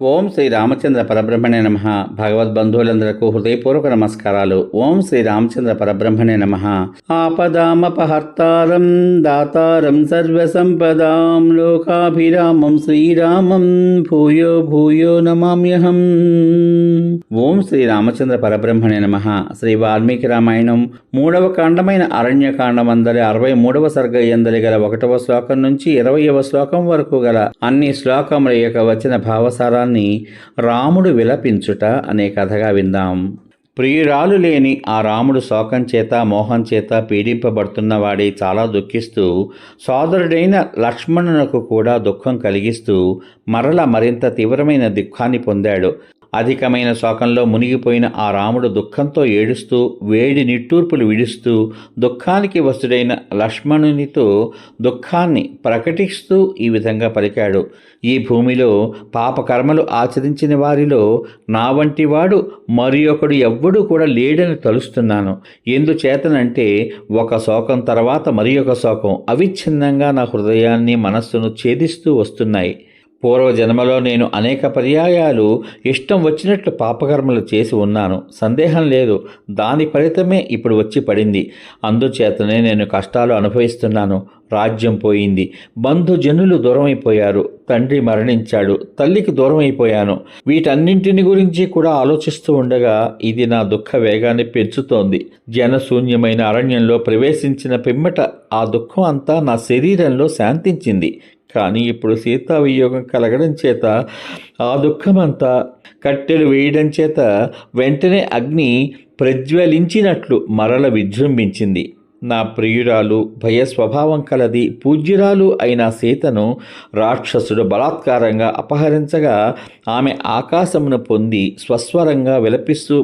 ఓం శ్రీ రామచంద్ర పరబ్రహ్మణే నమ. భగవద్బంధువులందరకు హృదయపూర్వక నమస్కారాలు. ఓం శ్రీ రామచంద్ర పరబ్రహ్మణే నమ. ఆపదామపహర్తారం దాతారం సర్వసంపదాం లోకాభిరామం శ్రీరామం భూయో భూయో నమామ్యహం. ఓం శ్రీ రామచంద్ర పరబ్రహ్మణే నమ. శ్రీ వాల్మీకి రామాయణం మూడవ కాండమైన అరణ్యకాండం అందరి అరవై మూడవ సర్గ ఎందలి గల ఒకటవ శ్లోకం నుంచి ఇరవయవ శ్లోకం వరకు గల అన్ని శ్లోకముల యొక్క వచ్చిన భావసారా భావసారాన్ని రాముడు విలపించుట అనే కథగా విందాం. ప్రియురాలు లేని ఆ రాముడు శోకం చేత మోహం చేత పీడింపబడుతున్నవాడి చాలా దుఃఖిస్తూ సోదరుడైన లక్ష్మణునకు కూడా దుఃఖం కలిగిస్తూ మరల మరింత తీవ్రమైన దుఃఖాన్ని పొందాడు. అధికమైన శోకంలో మునిగిపోయిన ఆ రాముడు దుఃఖంతో ఏడుస్తూ వేడి నిట్టూర్పులు విడుస్తూ దుఃఖానికి వస్తుడైన లక్ష్మణునితో దుఃఖాన్ని ప్రకటిస్తూ ఈ విధంగా పలికాడు. ఈ భూమిలో పాపకర్మలు ఆచరించిన వారిలో నా వంటి వాడు మరి ఒకడు ఎవ్వడు కూడా లేడని తలుస్తున్నాను. ఎందుచేతనంటే ఒక శోకం తర్వాత మరి ఒక శోకం అవిచ్ఛిన్నంగా నా హృదయాన్ని మనస్సును ఛేదిస్తూ వస్తున్నాయి. పూర్వజన్మలో నేను అనేక పర్యాయాలు ఇష్టం వచ్చినట్లు పాపకర్మలు చేసి ఉన్నాను. సందేహం లేదు. దాని ఫలితమే ఇప్పుడు వచ్చి పడింది. అందుచేతనే నేను కష్టాలు అనుభవిస్తున్నాను. రాజ్యం పోయింది. బంధుజనులు దూరమైపోయారు. తండ్రి మరణించాడు. తల్లికి దూరమైపోయాను. వీటన్నింటిని గురించి కూడా ఆలోచిస్తూ ఉండగా ఇది నా దుఃఖ వేగాన్ని పెంచుతోంది. జనశూన్యమైన అరణ్యంలో ప్రవేశించిన పిమ్మట ఆ దుఃఖం అంతా నా శరీరంలో శాంతించింది. కానీ ఇప్పుడు సీతా వియోగం కలగడం చేత ఆ దుఃఖమంతా కట్టెలు వేయడం చేత వెంటనే అగ్ని ప్రజ్వలించినట్లు మరల విజృంభించింది. నా ప్రియురాలు భయ స్వభావం కలది పూజ్యురాలు అయిన సీతను రాక్షసుడు బలాత్కారంగా అపహరించగా ఆమె ఆకాశమును పొంది స్వస్వరంగా విలపిస్తూ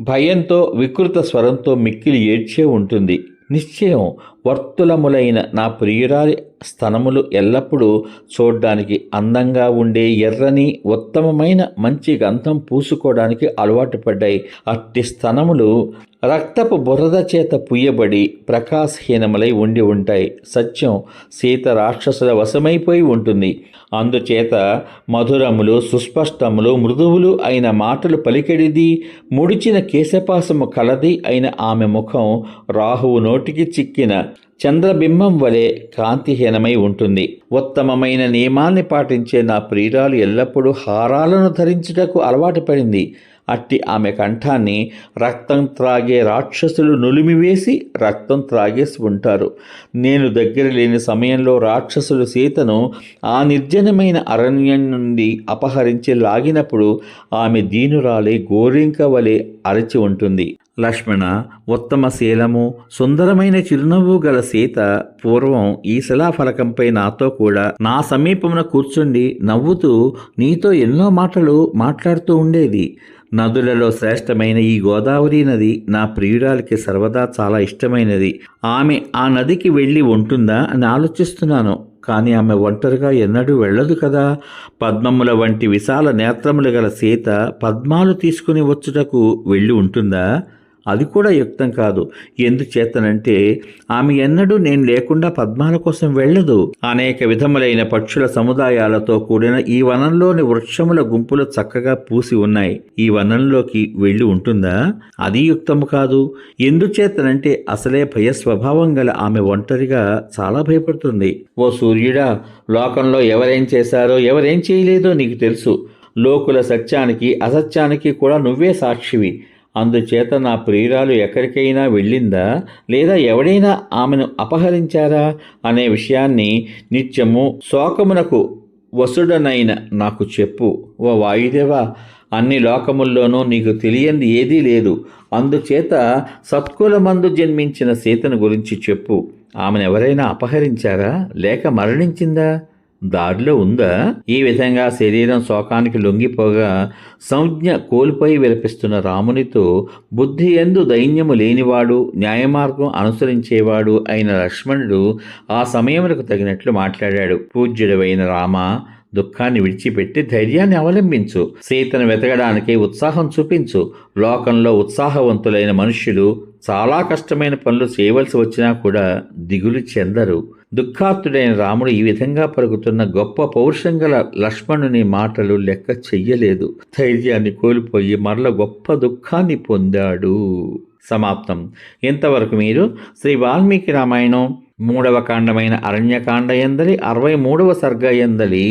భయంతో వికృత స్వరంతో మిక్కిలి ఏడ్చే ఉంటుంది. నిశ్చయం వర్తులములైన నా ప్రియురాలి స్థనములు ఎల్లప్పుడూ చూడ్డానికి అందంగా ఉండే ఎర్రని ఉత్తమమైన మంచి గంధం పూసుకోవడానికి అలవాటు పడ్డాయి. అట్టి స్థనములు రక్తపు బురద చేత పుయ్యబడి ప్రకాశహీనములై ఉండి ఉంటాయి. సత్యం సీత రాక్షసుల వశమైపోయి ఉంటుంది. అందుచేత మధురములు సుస్పష్టములు మృదువులు అయిన మాటలు పలికెడిది ముడిచిన కేశపాసము కలది అయిన ఆమె ముఖం రాహువు నోటికి చిక్కిన చంద్రబింబం వలె కాంతిహీనమై ఉంటుంది. ఉత్తమమైన నియమాల్ని పాటించే నా ప్రియురాలు ఎల్లప్పుడూ హారాలను ధరించుటకు అలవాటు పడింది. అట్టి ఆమె కంఠాన్ని రక్తం త్రాగే రాక్షసులు నులిమివేసి రక్తం త్రాగేసి ఉంటారు. నేను దగ్గర లేని సమయంలో రాక్షసులు సీతను ఆ నిర్జనమైన అరణ్యం నుండి అపహరించి లాగినప్పుడు ఆమె దీనురాలే గోరింక వలె అరచి ఉంటుంది. లక్ష్మణ ఉత్తమ శీలము సుందరమైన చిరునవ్వు గల సీత పూర్వం ఈ శిలాఫలకంపై నాతో కూడా నా సమీపమున కూర్చుండి నవ్వుతూ నీతో ఎన్నో మాటలు మాట్లాడుతూ ఉండేది. నదులలో శ్రేష్టమైన ఈ గోదావరి నది నా ప్రియురాలికి సర్వదా చాలా ఇష్టమైనది. ఆమె ఆ నదికి వెళ్ళి ఉంటుందా అని ఆలోచిస్తున్నాను. కానీ ఆమె ఒంటరిగా ఎన్నడూ వెళ్ళదు కదా. పద్మముల వంటి విశాల నేత్రములు గల సీత పద్మాలు తీసుకుని వచ్చుటకు వెళ్ళి ఉంటుందా? అది కూడా యుక్తం కాదు. ఎందుచేతనంటే ఆమె ఎన్నడూ నేను లేకుండా పద్మాల కోసం వెళ్ళదు. అనేక విధములైన పక్షుల సముదాయాలతో కూడిన ఈ వనంలోని వృక్షముల గుంపులు చక్కగా పూసి ఉన్నాయి. ఈ వనంలోకి వెళ్ళి ఉంటుందా? అది యుక్తము కాదు. ఎందుచేతనంటే అసలే భయ స్వభావం గల ఆమె ఒంటరిగా చాలా భయపడుతుంది. ఓ సూర్యుడా లోకంలో ఎవరేం చేశారో ఎవరేం చేయలేదో నీకు తెలుసు. లోకుల సత్యానికి అసత్యానికి కూడా నువ్వే సాక్షివి. అందుచేత నా ప్రియురాలు ఎక్కడికైనా వెళ్ళిందా? లేదా ఎవడైనా ఆమెను అపహరించారా? అనే విషయాన్ని నిత్యము శోకమునకు వసుడనైన నాకు చెప్పు. ఓ వాయుదేవా అన్ని లోకముల్లోనూ నీకు తెలియంది ఏదీ లేదు. అందుచేత సత్కులమందు జన్మించిన సీతను గురించి చెప్పు. ఆమెను ఎవరైనా అపహరించారా? లేక మరణించిందా? దారిలో ఉందా? ఈ విధంగా శరీరం శోకానికి లొంగిపోగా సంజ్ఞ కోల్పోయి విలపిస్తున్న రామునితో బుద్ధి ఎందు దైన్యము లేనివాడు న్యాయమార్గం అనుసరించేవాడు అయిన లక్ష్మణుడు ఆ సమయములకు తగినట్లు మాట్లాడాడు. పూజ్యుడవైన రామ దుఃఖాన్ని విడిచిపెట్టి ధైర్యాన్ని అవలంబించు. సీతను వెతకడానికి ఉత్సాహం చూపించు. లోకంలో ఉత్సాహవంతులైన మనుష్యులు చాలా కష్టమైన పనులు చేయవలసి వచ్చినా కూడా దిగులు చెందరు. దుఃఖార్తుడైన రాముడు ఈ విధంగా పలుకుతున్న గొప్ప పౌరుషం గల లక్ష్మణుని మాటలు లెక్క చెయ్యలేదు. ధైర్యాన్ని కోల్పోయి మరల గొప్ప దుఃఖాన్ని పొందాడు. సమాప్తం. ఇంతవరకు మీరు శ్రీ వాల్మీకి రామాయణం మూడవ కాండమైన అరణ్యకాండ ఎందలి అరవై మూడవ సర్గ ఎందలి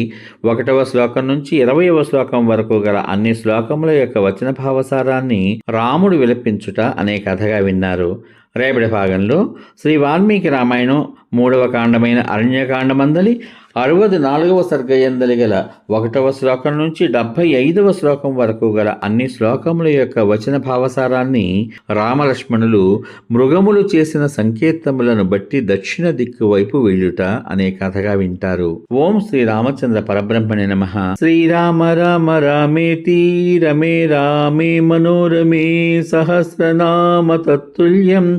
ఒకటవ శ్లోకం నుంచి ఇరవయవ శ్లోకం వరకు గల అన్ని శ్లోకముల యొక్క వచన భావసారాన్ని రాముడు విలపించుట అనే కథగా విన్నారు. రేపటి భాగంలో శ్రీ వాల్మీకి రామాయణం మూడవ కాండమైన అరణ్యకాండమందలి అరవది నాలుగవ సర్గయందలి గల ఒకటవ శ్లోకం నుంచి డెబ్భై ఐదవ శ్లోకం వరకు గల అన్ని శ్లోకముల యొక్క వచన భావసారాన్ని రామలక్ష్మణులు మృగములు చేసిన సంకేతములను బట్టి దక్షిణ దిక్కు వైపు వెళ్ళుట అనే కథగా వింటారు. ఓం శ్రీ రామచంద్ర పరబ్రహ్మణి నమ. శ్రీరామ రామ రామేతి రమే రామే మనోరమే సహస్రనామ తత్తుల్యం